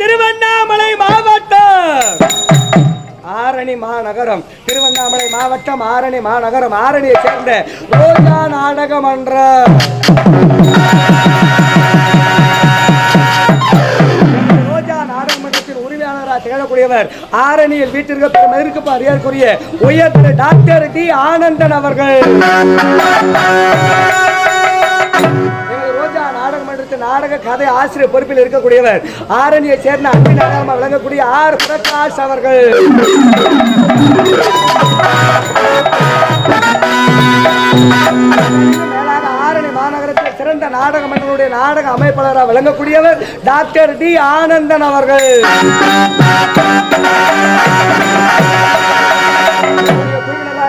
திருவண்ணாமலை மாவட்டம். ஆரணி மாநகரம். திருவண்ணாமலை மாவட்டம் ஆரணி மாநகரம். ஆரணியை சேர்ந்த ரோஜா நாடக மன்றம். ரோஜா நாடகமன்றத்தின் உரிமையாளராக திகழக்கூடியவர் ஆரணியில் வீட்டிற்கு பெரும் மதிப்பு அறியக்கூடிய உயர் திரு டாக்டர் டி ஆனந்தன் அவர்கள். நாடாளுமன்றத்து நாடக கதை ஆசிரியர் பொறுப்பில் இருக்கக்கூடியவர் ஆரணியை சேர்ந்த அன்பின் அடையாளமாக விளங்கக்கூடிய ஆர். பிரகாஷ் அவர்கள். மேலாக ஆரணி மாநகரத்தில் சிறந்த நாடக மன்றங்களுடைய நாடக அமைப்பாளராக விளங்கக்கூடியவர் டாக்டர் டி. ஆனந்தன் அவர்கள்.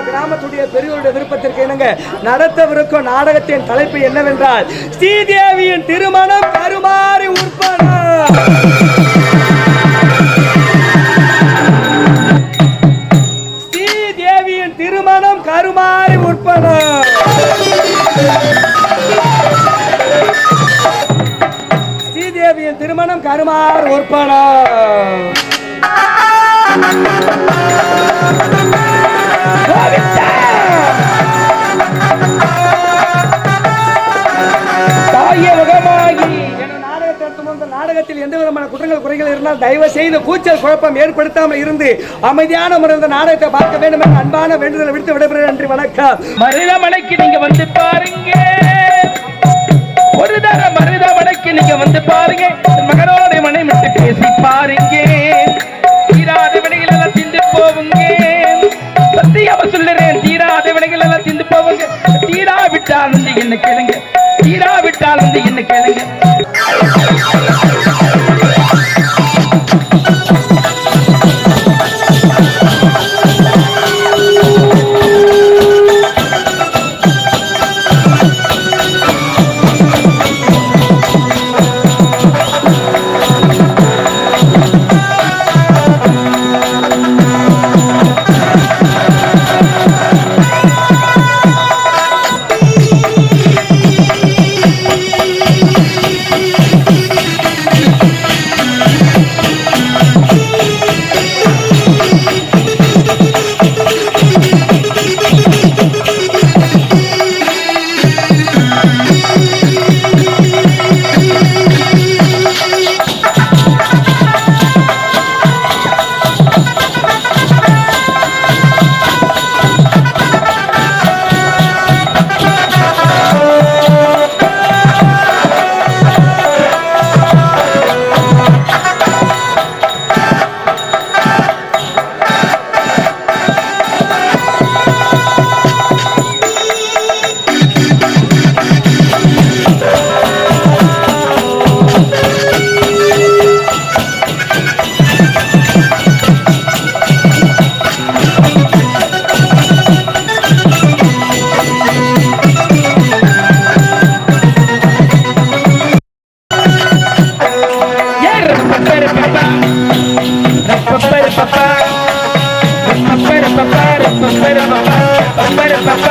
கிராமத்துடைய பெரியவருடைய விருப்பத்திற்கு இணங்க நடத்தவிருக்கும் நாடகத்தின் தலைப்பு என்னவென்றால் ஸ்ரீதேவியின் திருமணம் கருமாறி உற்பணம் ஸ்ரீதேவியின் திருமணம் கருமாறி உற்பணம் ஸ்ரீதேவியின் திருமணம் கருமாறு உற்பணம் முகமாகி நாடகத்தில் எந்த விதமான குற்றங்கள் குறைகள் இருந்தால் தயவு செய்து கூச்சல் குழப்பம் ஏற்படுத்தாமல் இருந்து அமைதியான முறையில் நாடகத்தை பார்க்க வேண்டும் என்ற அன்பான வேண்டுதலை விடுத்து விடைபெறுகிறேன். நன்றி வணக்கம். மருதமலைக்கு நீங்க வந்து பாருங்க. ஒரு தர மருதமலைக்கு நீங்க வந்து பாருங்க. மகனோட கேட்டாலும் என்ன கேளுங்க? But better, but better, but better.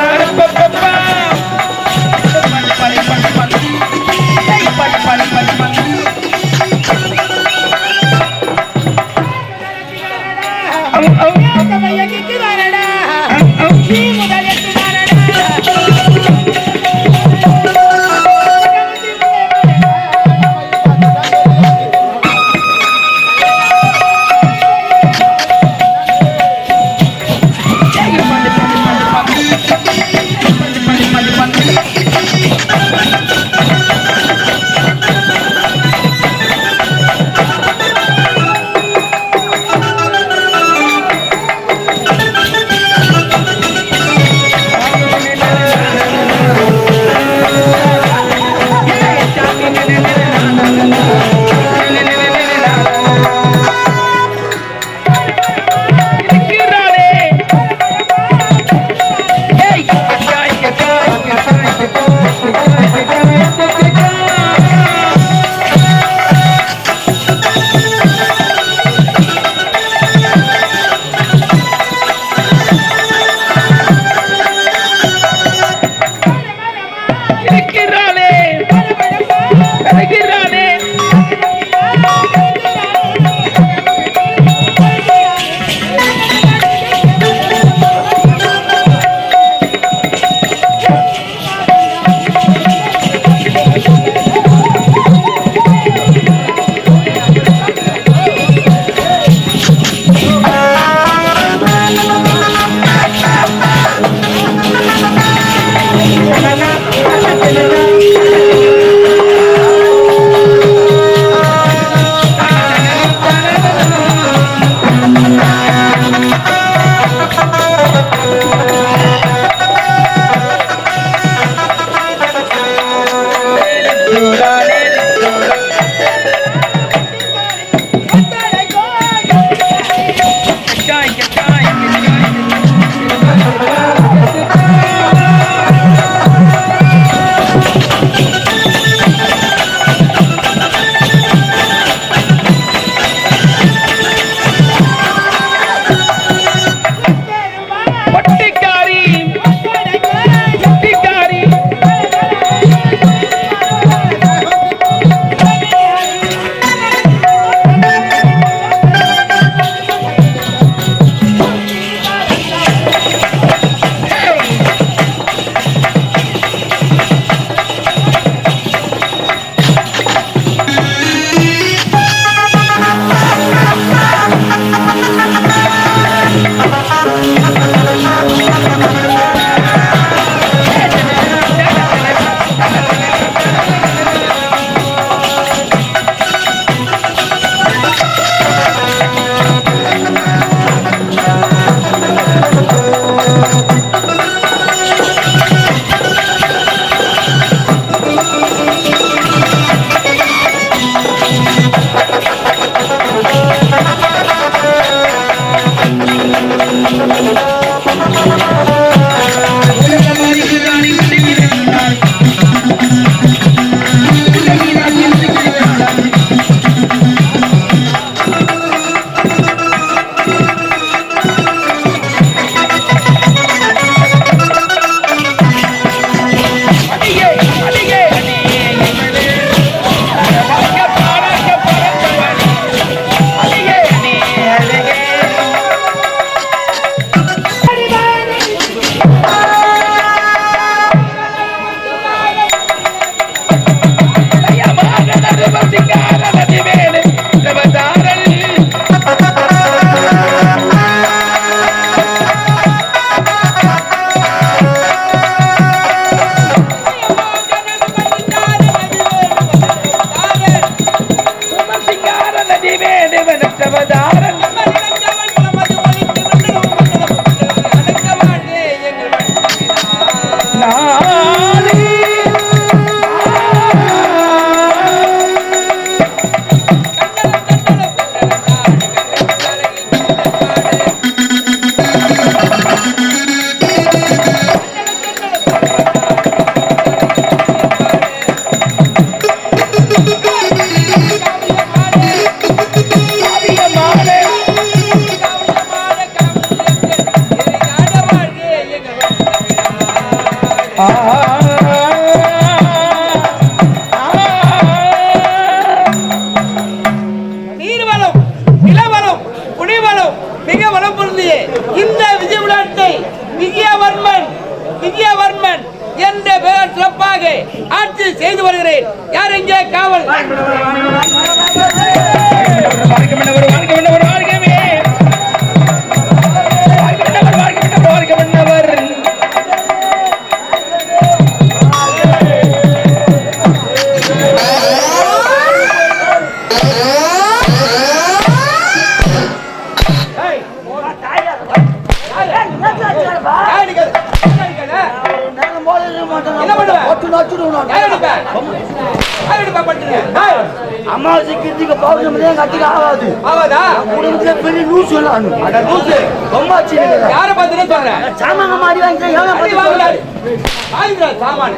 வாங்குடா சாமானு.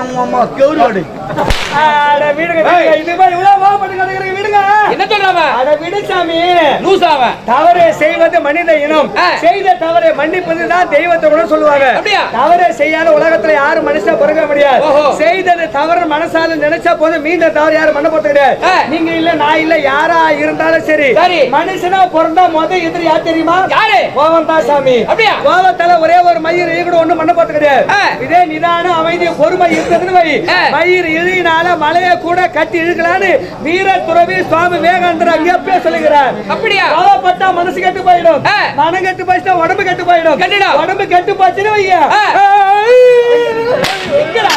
அவங்க அம்மா கெவுரோடு அட விடுங்க, விடுங்க. இது மாதிரி இவ்வளவு கோவப்பட்டு கிடக்குறீங்க, விடுங்க. என்ன சொல்றாம அட விடு சாமி. லூசாவ தவறு செய்வது மனித இனம். செய்த தவறை மன்னிப்பதுதான் தெய்வத்தை கூட சொல்லுவாங்க அப்படியா? தவறு செய்யாத உலகத்துல யாரும் மனுஷன் பிறக்க முடியாது ஓஹோ. தவறு மனசால நினைச்சா போதும் மீண்டும் தவறு யாரும் பண்ண போறது கிடையாது. நீங்க இல்ல நான் இல்ல யாரா இருந்தாலும் சரி சரி. மனுஷனா பிறந்தா முத எதிரி யார் தெரியுமா யாரு? கோவம் தான் சாமி அப்படியா? கோவத்தால ஒரே ஒரு மயிர் கூட ஒண்ணும் பண்ண போறது கிடையாது. இதே நிதானம் அமைதி பொறுமை இருந்ததுன்னு வை. மயிர் இழினால மலையை கூட கட்டி இழுக்கலான்னு வீர துறவி சுவாமி விவேகானந்தர் அங்கே சொல்லுகிறார் அப்படியா? கோவப்பட்டா மனசு கெட்டு போயிடும். மனம் கெட்டு போயிட்டா உடம்பு கெட்டு போயிடும். உடம்பு கெட்டு போச்சுன்னு. எங்கடா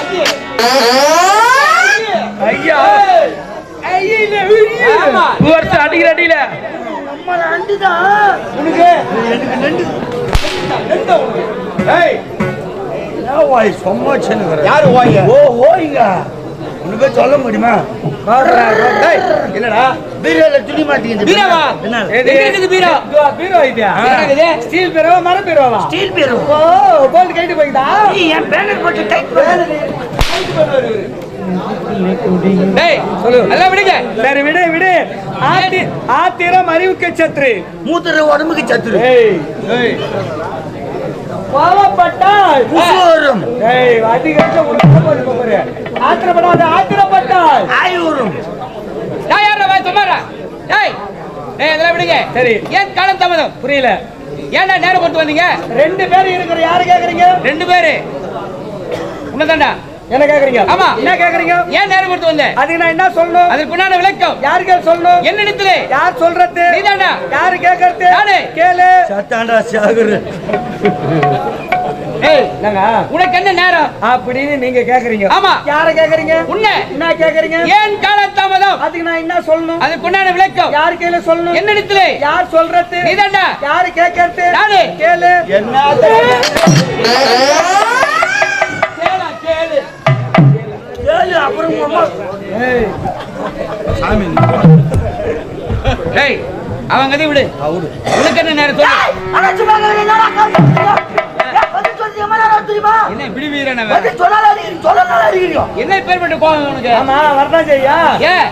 ஐயே? வருஷம் அடிக்கிற அடியில. உனக்கு? சொல்ல முடியுமா? என்னடா? பீரோல துணி மாட்டீங்க பீரோவா? என்ன? இருக்குது பீரோ? பீரோ? என்ன இருக்குது? ஸ்டீல் பீரோவா, மர பீரோவா? ஸ்டீல் பீரோ. ஓ, போல்ட் கைட்டு போய்க்குதா? நீ என் பேனர் போட்டு டைட் பண்ணு. டேய் சொல்லு. நல்லா விடுங்க. சரி விடு விடு. ஆத்தி ஆத்திரம் அறிவுக்கு சத்ரு. மூத்தர உடம்புக்கு சத்துரு ஏய். ஏய். கோவப்பட்டால் புசு வரும் ஏய் அதிகரிச்ச உனக்கு போட்டு போறே ஆத்திரப்படாத ஆத்திரப்பட்டால் ஆய் வரும் நான் யாரா வா சும்மாரா டேய். டேய் அதெல்லாம் விடுங்க. சரி. ஏன் காலம் தாமதம்? புரியல. ஏன்டா நேரம் போட்டு வந்தீங்க? ரெண்டு பேரும் இருக்கிற யாரு கேக்குறீங்க? ரெண்டு பேரு. உன்னதாண்டா என்ன கேக்குறீங்க? ஆமா. என்ன கேக்குறீங்க? ஏன் நேரம் போட்டு வந்த? அதுக்கு நான் என்ன சொல்லணும்? அதற்கு உண்டான விளக்கம். யாருக்கு சொல்லணும்? என்னிடத்திலே யார் சொல்றது? நீதான்டா. யாரு கேக்குறது? நானு. கேளு. சத்தாண்டா சாகுரு. உனக்கு என்ன நேரம்? அப்படின்னு நீங்க கேக்குறீங்க. ஆமா. யார கேக்குறீங்க? உன்னை. என்ன கேக்குறீங்க? ஏன் காலம் தாமதம்? அதுக்கு நான் என்ன சொல்லணும்? உண்டான விளக்கம். யார் கையில சொல்லணும்? என்னிடத்திலே யார் சொல்றது? நீதான்டா. யாரு கேக்குறது? நானு. கேளு. என்ன ஏய் அவன் கதை விடு. அவரு உனக்கு என்ன நேரம்? என்ன இப்படி வீரன். என்ன பேர் பண்ண கோவம் உனக்கு? ஆமா வரதான் செய்யா?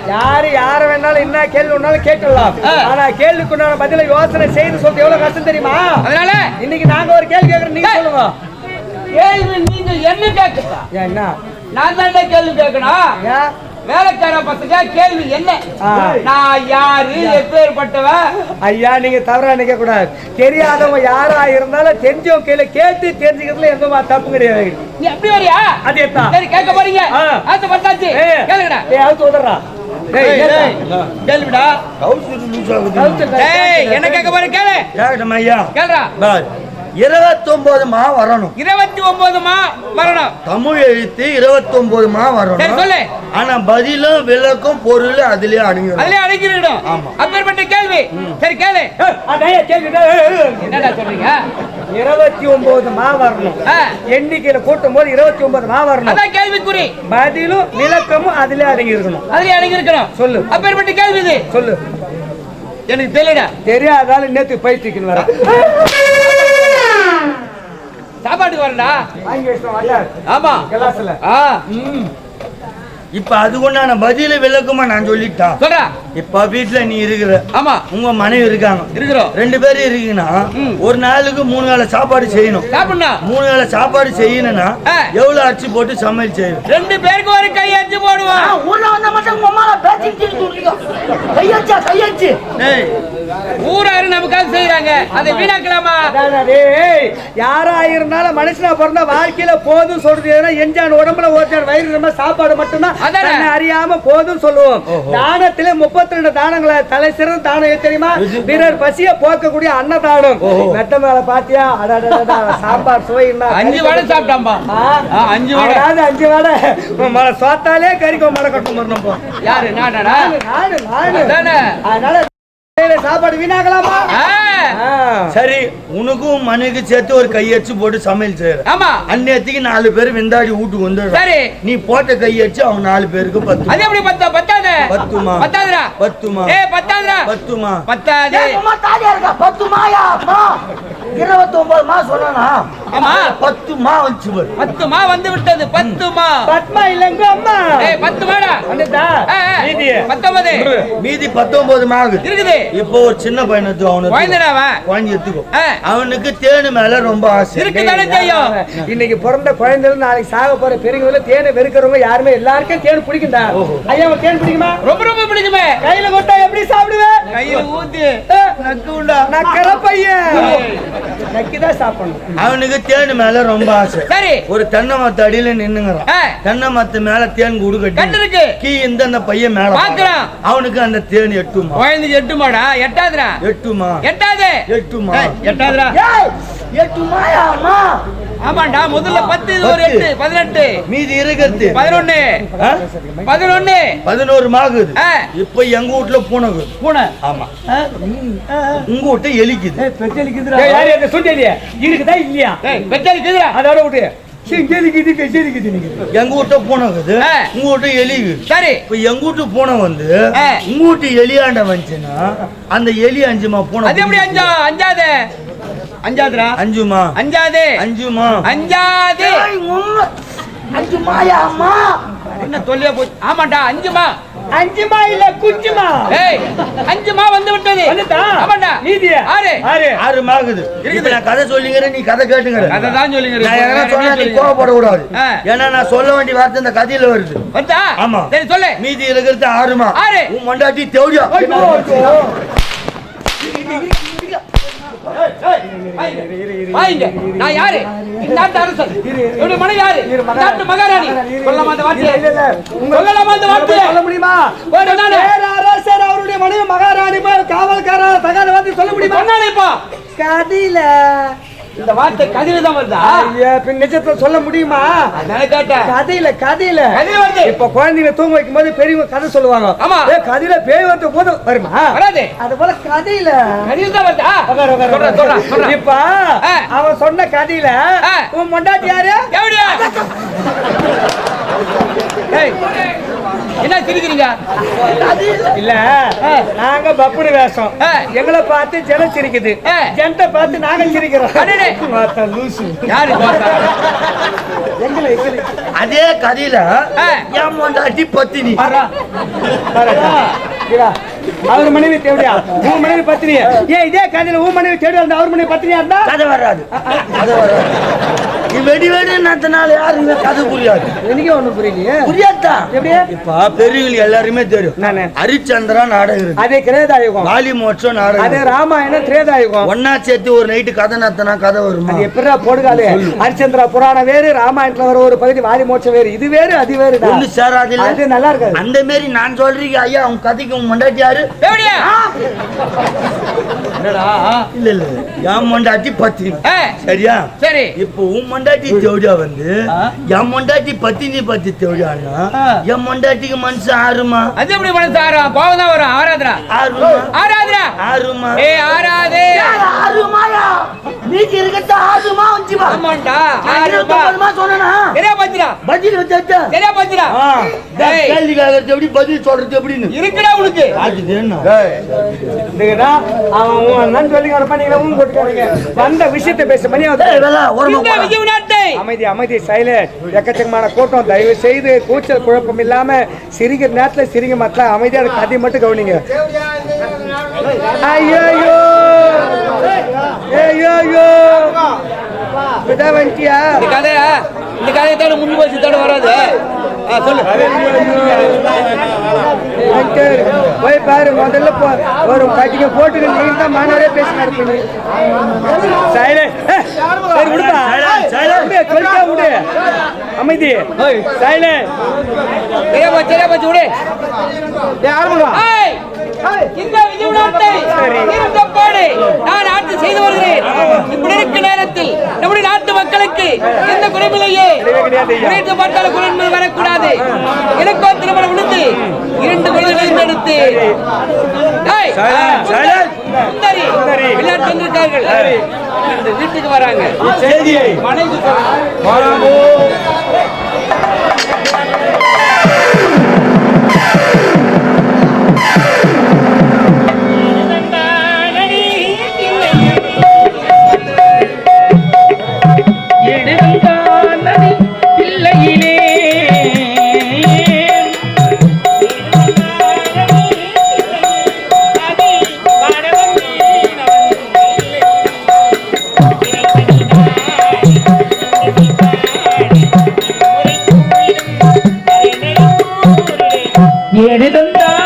யாரு யார வேணாலும் என்ன கேள்வி கேட்டுடலாம். ஆ. ஆனா கேள்விக்கு உண்டான பதில யோசனை செய்து சொல்றது எவ்வளவு கஷ்டம் தெரியுமா? அதனால? இன்னைக்கு நாங்க ஒரு கேள்வி கேக்குறோம் நீங்க ஏய். சொல்லுங்க. கேள்வி நீங்க என்ன ஏன் என்ன நான் தான் கேள்வி கேட்கணும். வேலைக்கார பசங்க கேள்வி என்ன. நான் யாரு? எப்பேற்பட்டவ ஐயா நீங்க தவறா நினைக்க கூடாது தெரியாதவங்க யாரா இருந்தாலும் தெரிஞ்சவங்க கையில கேட்டு தெரிஞ்சுக்கிறதுல எந்த மாதிரி தப்பு கிடையாது. நீ அப்படி வரியா? அதே தான். சரி கேட்க போறீங்க. ஆ. ஆசை பத்தாச்சு. கேளுங்கடா. ஏய் அவுத்து உதறா. கேள்விடா. என்ன கேட்க போற கேளு. கேக்கட்டும் ஐயா. கேளுடா. பார், இருபத்தொன்பது மா வரணும். இருபத்தி ஒன்பது மா வரணும். தமிழ் எழுத்து இருபத்தொன்பது மா வரணும். சொல்லு. ஆனா பதிலும் விளக்கும் பொருள் அதுலயே அடங்கிடும். அதுலயே அடங்கிடும் ஆமா. அப்பேற்பட்ட கேள்வி. சரி கேளு. என்னடா சொல்றீங்க? இருபத்தி ஒன்பது மா வரணும். எண்ணிக்கையில கூட்டும் போது இருபத்தி ஒன்பது மா வரணும். அதான் கேள்விக்குறி. பதிலும் விளக்கமும் அதுல அடங்கி இருக்கணும் அதுலயே அடங்கி இருக்கணும் சொல்லு. அப்பேற்பட்ட கேள்வி இது. சொல்லு. எனக்கு தெரியல தெரியாதாலும் நேத்து பயிற்சிக்கு வர சாப்பாட்டுக்கு வரண்டா ஆமா. கிளாஸ்ல. ஆ. இப்ப அது கொண்டான பதில விளக்குமா நான் சொல்லிட்டான் சொல்றா. இப்ப வீட்டுல நீ இருக்கிற ஆமா. உங்க மனைவி இருக்காங்க. இருக்கிறோம். ரெண்டு பேரும் இருக்கீங்கன்னா. ஒரு நாளுக்கு மூணு வேளை சாப்பாடு செய்யணும். சாப்பிடணும் மூணு வேளை சாப்பாடு செய்யணும்னா ஆ. எவ்வளவு அரிசி போட்டு சமையல் செய்யணும்? ரெண்டு பேருக்கு ஒரு கை அடிச்சு போடுவோம் ஊர்ல வந்த மட்டும் உங்க அம்மா கையச்சா கையச்சு ஊராரு நமக்காக செய்யறாங்க அதை வீணாக்கலாமா? யாரா இருந்தாலும் மனுஷனா பிறந்த வாழ்க்கையில போதும் சொல்றது எஞ்சான் உடம்புல ஓச்சான் வயிறு சாப்பாடு மட்டும்தான். அறியாம போதும் சொல்லுவோம். தானத்திலே முப்பத்தி ரெண்டு தானங்களை தலை சிறந்த தானம் தெரியுமா? பிறர் பசிய போக்கக்கூடிய அன்னதானம். மெத்த மேல பாத்தியா? சாம்பார் சுவை அஞ்சு வடை சாப்பிட்டாம்பா அஞ்சு வடை. அஞ்சு வடை. மலை சோத்தாலே கட்டும் வரணும் யாரு? அதானே. அதனால சாப்பாடு ஆ. சரி. உனக்கும் மனைவிக்கு சேர்த்து ஒரு கையச்சு போட்டு சமையல் செய்யற. ஆமா. அந்நேரத்துக்கு நாலு பேர் விந்தாடி வீட்டுக்கு வந்து சரி. நீ போட்ட கையச்சு அவங்க நாலு பேருக்கு பத்து அது எப்படி பத்தா? பத்தாது? பத்துமா? பத்தாதுடா. பத்துமா? ஏ பத்தாதுடா. பத்துமா? பத்தாது. அம்மா. தாலியா இருக்கா பத்து மாயா அம்மா இருபத்தி ஒன்பது மா சொன்னா ஆமா. பத்து மா வந்துச்சு பாரு. பத்து மா வந்து விட்டது. பத்து மா. பத்மா இல்லங்க அம்மா. ஏய் பத்து மாடா. ஆ. மீதியே. பத்தொன்பது மீதி பத்தொன்பது மா ஆகுது இருக்குது. இப்போ ஒரு சின்ன பையனுக்கு அவனுக்கு குழந்தைடாவா குழந்தை எடுத்துக்கோ. அவனுக்கு தேனு மேல ரொம்ப ஆசை. இருக்கு தானே செய்யும் இன்னைக்கு பிறந்த குழந்தைகள் நாளைக்கு சாக போற பெரியவங்க தேனை வெறுக்கிறவங்க யாருமே எல்லாருக்கும் தேன் பிடிக்கும்டா. ஐயா உனக்கு தேன் பிடிக்குமா? ரொம்ப ரொம்ப பிடிக்குமே. கையில கொட்டா எப்படி சாப்பிடுவேன்? கையில ஊத்து. நக்கற பையன் அவனுக்கு தேனு மேல ரொம்ப ஆசை. சரி. ஒரு தென்னை மத்த அடியில நின்னுங்கிறான். தென்னை மத்து மேல தேன் கூடு கட்டு. கட்டி இருக்கு கீ இந்த அந்த பையன் மேல பாக்குறான். அவனுக்கு அந்த தேன் எட்டுமா? குழந்தைக்கு எட்டு மாடா எட்டாதுடா? எட்டுமா? எட்டாது. எட்டுமா? எட்டாதுடா? எட்டுமாயா அம்மா? ஆமாண்டா முதல்ல பத்து இது ஒரு. எட்டு பதினெட்டு. மீதி இருக்கிறது. பதினொன்னு? பதினொன்னு. பதினோரு மாகுது. இப்ப எங்க வீட்டுல பூனைக்குது பூனை. ஆமா. உங்க வீட்டை எலிக்குது. அந்த சுண்டலியா இருக்குதா இல்லையா? கேக்குறா அதோட விட்டு. எங்க வீட்டை ஆ. உங்க வீட்டை எலிக்குது சரி. இப்ப எங்க வீட்டு பூனை வந்து. உங்க வீட்டு எலியாண்ட வந்துச்சுன்னா அந்த எலி அஞ்சுமா பூனை அது எப்படி அஞ்சா அஞ்சாது? அஞ்சாதுடா. அஞ்சுமா? அஞ்சாது. அஞ்சுமா? அஞ்சாது. அஞ்சுமாயா அம்மா? என்ன தொல்லையா போச்சு? ஆமாண்டா அஞ்சுமா. அஞ்சுமா இல்ல குஞ்சுமா? ஏய் அஞ்சுமா வந்து விட்டது. வந்துட்டா? ஆமாண்டா. மீதியா? ஆறு. ஆறு. ஆறு மாகுது இப்ப நான் கதை சொல்லிக்கிறேன் நீ கதை கேட்டுக்கிற அதை தான் சொல்லுங்க நான் எதனா சொன்னா நீ கோவப்படக்கூடாது. ஆ. ஏன்னா நான் சொல்ல வேண்டிய வார்த்தை இந்த கதையில வருது. வந்தா ஆமா. சரி சொல்லு. மீதி இருக்கிறது ஆறுமா. ஆறு. உன் மண்டாட்டி வாங்க நான் யாரு? நாட்டு அரசன் என்னுடைய மனைவி யாரு? நாட்டு மகாராணி. சொல்லலாமா அந்த வார்த்தையை? இல்ல, இல்ல. உங்க- சொல்லலாமா அந்த வார்த்தையை? சொல்ல முடியுமா? ஒரு நானு. பேரரசர் அவருடைய மனைவி மகாராணி காவல்காரர் தகாத வார்த்தை சொல்ல முடியுமா? கதில. இந்த வார்த்தை கதில தான் வருதா? ஐயா பின் நிஜத்தை சொல்ல முடியுமா? கேட்டேன். கதையில கதையில. கதையில வருது. இப்ப குழந்தைங்க தூங்க வைக்கும் போது பெரியவங்க கதை சொல்லுவாங்க. ஆமா. ஏ கதையில பேய் வந்து போது வருமா? வராது. அது போல கதையில. கதில தான் வருதா உட்காரு, உட்காரு, சொல்றேன் சொல்றேன் உட்காரு. சொல்றேன். இப்ப. அவன் சொன்ன கதையில. உன் மொண்டாட்டி யாரு? என்ன சிரிக்கிறீங்க? இல்ல நாங்க பப்புனு வேஷம். எங்களை பார்த்து ஜனம் சிரிக்குது. ஜனத்தை பார்த்து நாங்க சிரிக்கிறோம். லூசு. யாரு அதே கதையில. என் மண்டாட்டி பத்தினி. அவர் மனைவி தேவையா? உன் மனைவி பத்தினி ஏன் இதே கதையில உன் மனைவி இருந்தா அவர் மனைவி பத்தினியா இருந்தா? கதை வராது. கதை வராது. நீ வெடி வெடி நத்தினால யாருங்க கதை புரியாது? எனக்கே ஒண்ணு புரியலையே? புரியாதா? எப்படி? இப்ப பெரியவங்க எல்லாருமே தெரியும். நானு ஹரிச்சந்திரா நாடகம் இருக்கு. அதே கிரேதாயுகம் காளி மோட்சம் நாடகம் அதே. ராமாயணம் திரேதாயுகம். ஒன்னா சேர்த்து ஒரு நைட்டு கதை நத்தினா கதை வருமா? அது எப்படிடா போடுகாலு ஹரிச்சந்திரா புராணம் வேறு ராமாயணத்துல வர ஒரு பகுதி வாலி மோட்சம் வேறு. இது வேறு அது வேறு ஒண்ணு இல்ல அது நல்லா இருக்காது. அந்த மாரி நான் சொல்றீங்க ஐயா உன் கதைக்கு உன் மண்டாட்டி யாரு? எப்படியா? என்னடா? இல்ல இல்ல என் மண்டாட்டி பத்தினி சரியா? சரி. இப்போ உன் மண்டாட்டி தேவடியா வந்து என் மண்டாட்டி பத்தினி பத்தி தேவடியான்னா. என் மண்டாட்டிக்கு மனுஷன் ஆறுமா? அது எப்படி மனசு ஆறாம்? கோவம் தான் வரும். ஆராதரா ஆறுமா? ஆராதரா ஆறுமா? ஏ ஆராதே ஆறுமாயா? மீதி இருக்கத்த ஆறுமா வந்துமா ஆமாண்டா. ஆறுபா சொன்னா பதில் வச்சா சரியா பத்திரா டேய். கேள்வி கேட்கறது எப்படி பதில் சொல்றது எப்படின்னு. இருக்குடா உனக்கு. அது என்ன? இதுக்குதான் அவன் உன் அண்ணன் சொல்லி பண்ணீங்களா உன் வந்த விஷயத்தை பேச பண்ணி வேலா, ஓரமா நாட்டை அமைதி அமைதி சைலண்ட் எக்கச்சக்கமான கூட்டம் தயவு செய்து கூச்சல் குழப்பம் இல்லாம சிரிக்கிற நேரத்துல சிரிங்க மாட்டலாம் அமைதியான கதை மட்டும் கவனிங்க. ஐயோ ஐயோ இதான் வந்துட்டியா இந்த கதையா? இந்த கதையை தவிர முன்னு போச்சு தவிர வராது போய் பாரு முதல்ல ஒரு கட்டிங்க போட்டுக்க நீ தான் மாணவரே பேசி நடப்பீங்க சைலண்ட் சரி விடுப்பா. விடு, சொல்லிட்டா விடு. அமைதி. சைலண்ட் சரியா போச்சு சரியா போச்சு விடு. ஏய், இந்த விஜயநாட்டை இருந்தபோது நான் ஆட்சி செய்து வருகிறேன் இப்படி இருக்க நேரத்தில் நம்முடைய நாட்டு மக்களுக்கு குறைவில்லையே குறைத்து பார்த்தாலும் குறைகள் வரக்கூடாது. எனக்கோ திருமணம் முடிந்து இரண்டு குழந்தைகள் எடுத்து. விளையாட்டு வந்திருக்கார்கள். வீட்டுக்கு வராங்க. செய்தியை மனைவி எடுந்தானடி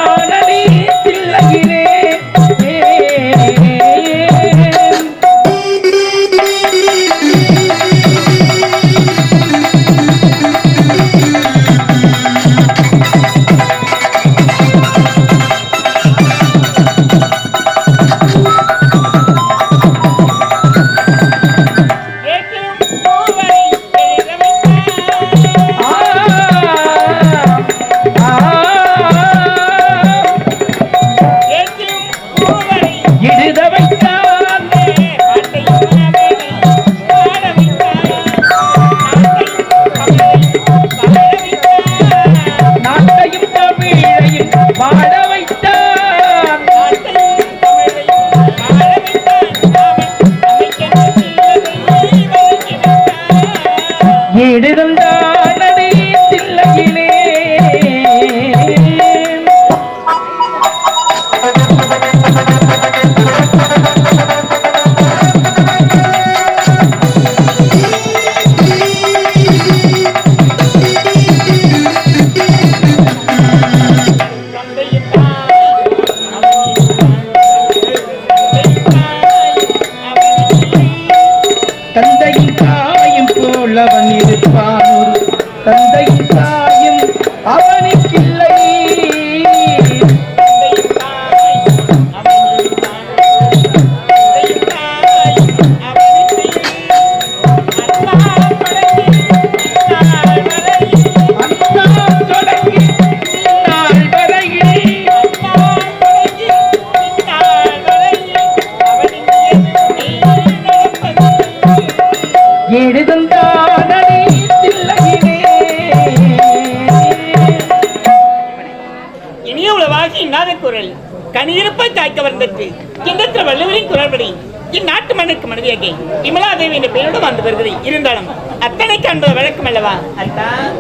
எடுந்தானடி காய்க்க வந்தது கிண்டற்ற வள்ளுவரின் குரல்படி இந்நாட்டு மண்ணுக்கு மனைவியாக விமலாதேவி என்ற பெயரோடு வந்து வருகிறேன் இருந்தாலும் அத்தனைக்கு அன்பது வழக்கம் அல்லவா அத்தான்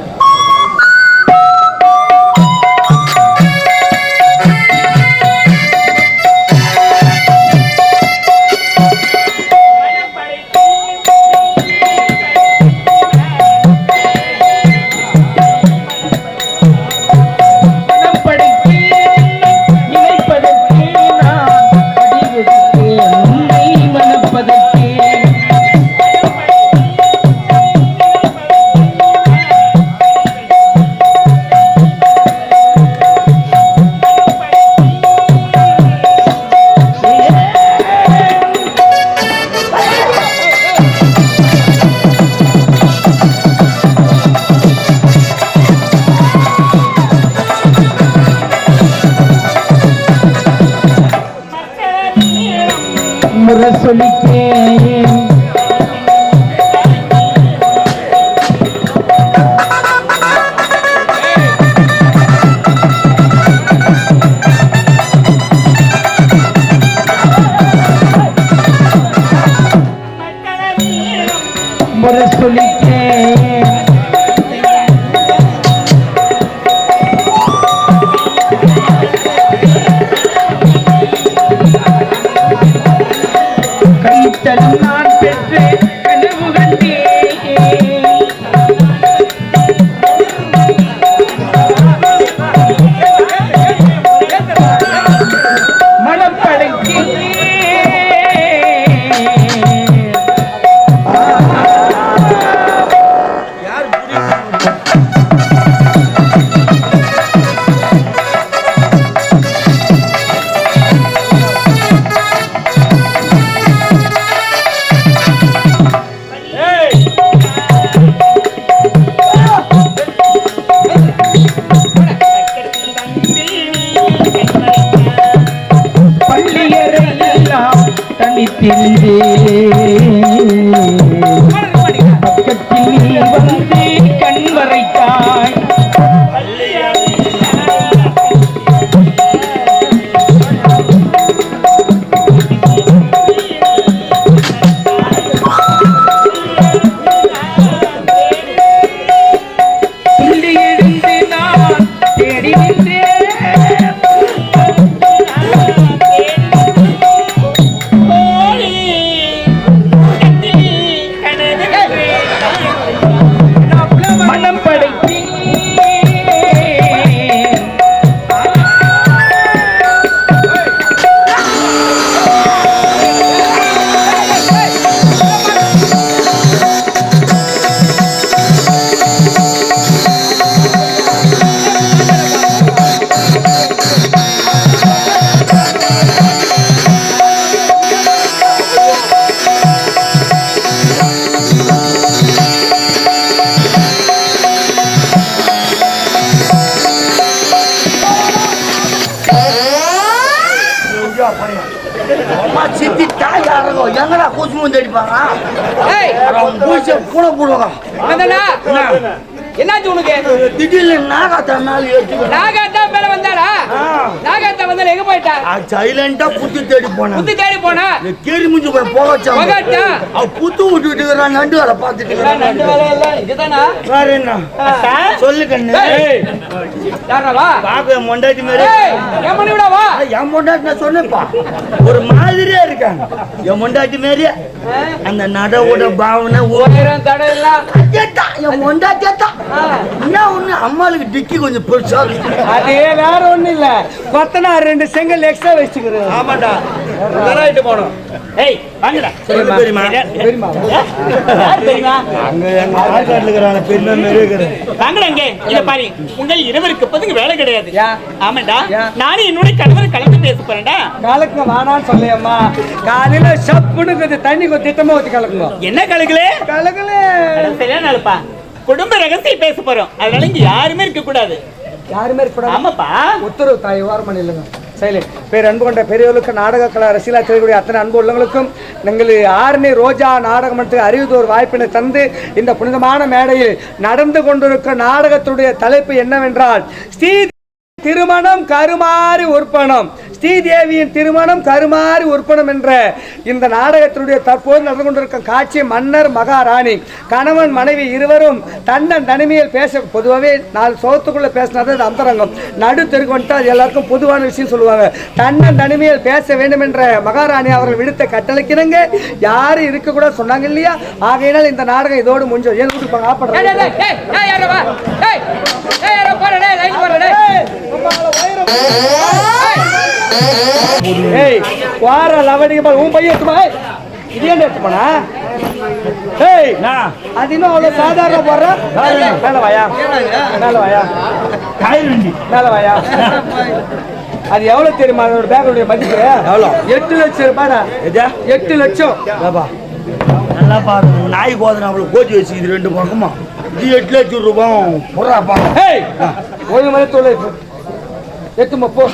அம்மா சித்தி தாய் யாரோ எங்கடா கூச்சு முந்து அடிப்பாங்க? பூச்ச கூட போடுவாங்க. வந்தனா? என்னாச்சு உனக்கு? திடீர்னு நாகாத்தா மேல நாகாத்தா மேல வந்தாரா? நாகாத்தா வந்தால எங்க போயிட்டா சைலண்டா புத்து தேடி போனேன். புத்தி தேடி போனா? கேரி முடிஞ்சு போய் போக வச்சாங்க போகாட்டா? அவ புத்து விட்டுட்டு இருக்கிறான் நண்டு வேலை பார்த்துட்டு எல்லாம் நண்டு இருக்கிறான். வேலை எல்லாம் இதுதானா வேற என்ன? சொல்லு கண்ணு. ஏய், யாரா வா? பாக்க மொண்டாட்டி மாதிரி. ஏய் என் மணி விடா வா என் மொண்டாட்டி நான் சொன்னேன்ப்பா. ஒரு மாதிரியா இருக்காங்க. என் மொண்டாட்டி மாரியே? அந்த நடவோட பாவனை உயரம் தடை அதேதான், என் மொண்டாட்டியத்தான். என்ன ஒண்ணு? அம்மாளுக்கு டிக்கி கொஞ்சம் பெருசா. அது வேற ஒண்ணும் இல்ல. கொத்தனார் ரெண்டு செங்கல் எக்ஸ்ட்ரா வச்சுக்கிறேன். ஆமாடா போனோம் ஏய் வாங்கடா. யார் தெரியுமா அங்க எங்க ஆள்காட்டுல இருக்கிறான பெருமை மாரி இருக்கிறேன். வாங்கடா இங்க. இத பாரு. உங்கள் இருவருக்கு இப்போதைக்கு வேலை கிடையாது. ஆமாடா. நானும் என்னோட கணவர் கலந்து பேச போறேன்டா. கலக்குங்க வேணான்னு சொல்லியம்மா. காலையில சப்புன்னு கொஞ்சம் தண்ணி கொஞ்சம் திட்டமா ஊத்தி கலக்குங்க என்ன கலக்கலே? கலக்கல. சரியான ஆளுப்பா குடும்ப ரகசியம் பேச போறோம். அதனால இங்க யாருமே இருக்க கூடாது. யாருமே இருக்க ஆமாப்பா. உத்தரவு தாய் ஓரம் இல்லைங்க. சைலண்ட். பேர் அன்பு கொண்ட பெரியவர்களுக்கு நாடக கலா ரசிகலா செல்லக்கூடிய அத்தனை அன்பு உள்ளவங்களுக்கும் நீங்கள் ஆரணி ரோஜா நாடகமன்றத்துக்கு அறிவுதோர் வாய்ப்பினை தந்து இந்த புனிதமான மேடையில் நடந்து கொண்டிருக்கும் நாடகத்துடைய தலைப்பு என்னவென்றால் ஸ்ரீ திருமணம் கருமாறி உற்பணம். ஸ்ரீதேவியின் திருமணம் கருமாறி உற்பணம் என்ற இந்த நாடகத்தினுடைய தற்போது நடந்து கொண்டிருக்கும் காட்சி மன்னர் மகாராணி. கணவன் மனைவி இருவரும் தன்னன் தனிமையில் பேச பொதுவாகவே நாலு சோத்துக்குள்ள பேசினது அது அந்தரங்கம். நடு தெருக்கு வந்துட்டு அது எல்லாருக்கும் பொதுவான விஷயம் சொல்லுவாங்க. தன்னன் தனிமையில் பேச வேண்டும் என்ற மகாராணி அவர்கள் விடுத்த கட்டளைக்கிணங்க யாரும் இருக்க கூட சொன்னாங்க இல்லையா? ஆகையினால் இந்த நாடகம் இதோடு முடிஞ்சோம் ஏன் கொடுப்பாங்க ஏய், ஆப்பட ஏய், வார லவடிங்க பாரு உன் பையன் எடுத்துமா ஏய், இது ஏன் எடுத்துப்பானா? ஏய் அது இன்னும் அவ்வளவு சாதாரண போடுற? மேல வாயா. மேல வாயா. மேல வாயா. அது எவ்வளவு தெரியுமா? அதோட பேக்கோடைய மதிப்பு. எவ்வளவு எட்டு லட்சம் ரூபாடா எட்டு லட்சம். நல்லா பாரு நாய் கோதனை அவளை கோச்சி வச்சுக்குது ரெண்டு பக்கமா. இது எட்டு லட்சம் ரூபாய் புறாப்பா. ஏய் ஒழுங்கு மலை தோலை எத்துமா போ.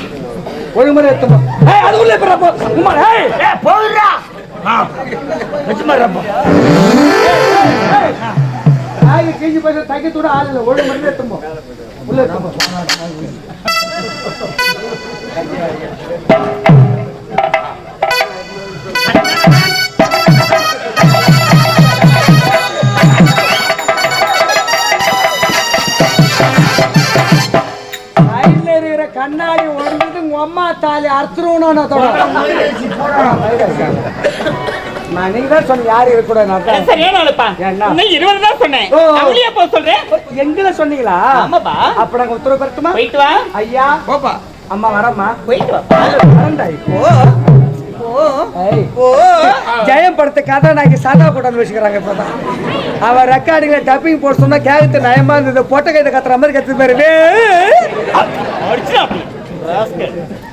ஒழுங்கு மலை எத்துமா ஏய் அது உள்ள போறா போ. உமா ஏய். போடுறா. வச்சுமாரப்பா நாய் கிழிஞ்சு போய் தைக்கத்தோட ஆள் இல்லை. ஒழுங்கு மலை எத்துமா உள்ள சைடுல இருக்கிற அம்மா தாலி அறுத்துருவோம் நான் நீங்க தான் சொன்ன நான். சரியான ஆளுப்பா என்ன? தான் சொன்னேன். ஓ. அவளையா போக சொல்றேன். எங்களை சொன்னீங்களா? ஆமாப்பா. அப்ப நாங்க உத்தரவு பெறட்டுமா? போயிட்டு வா. ஐயா. போப்பா. அம்மா வரம்மா. போயிட்டு வா. வரண்டா இப்போ. ஜெயம் படத்தை கதாநாயகி சதா கூட்டம் வச்சுக்கிறாங்க இப்பதான் அவன் ரெக்கார்டிங்ல டப்பிங் போட சொன்னா கேரக்டர் நயமா இருந்தது. பொட்டை கைத கத்துற மாதிரி கத்து பாரு. Alaska.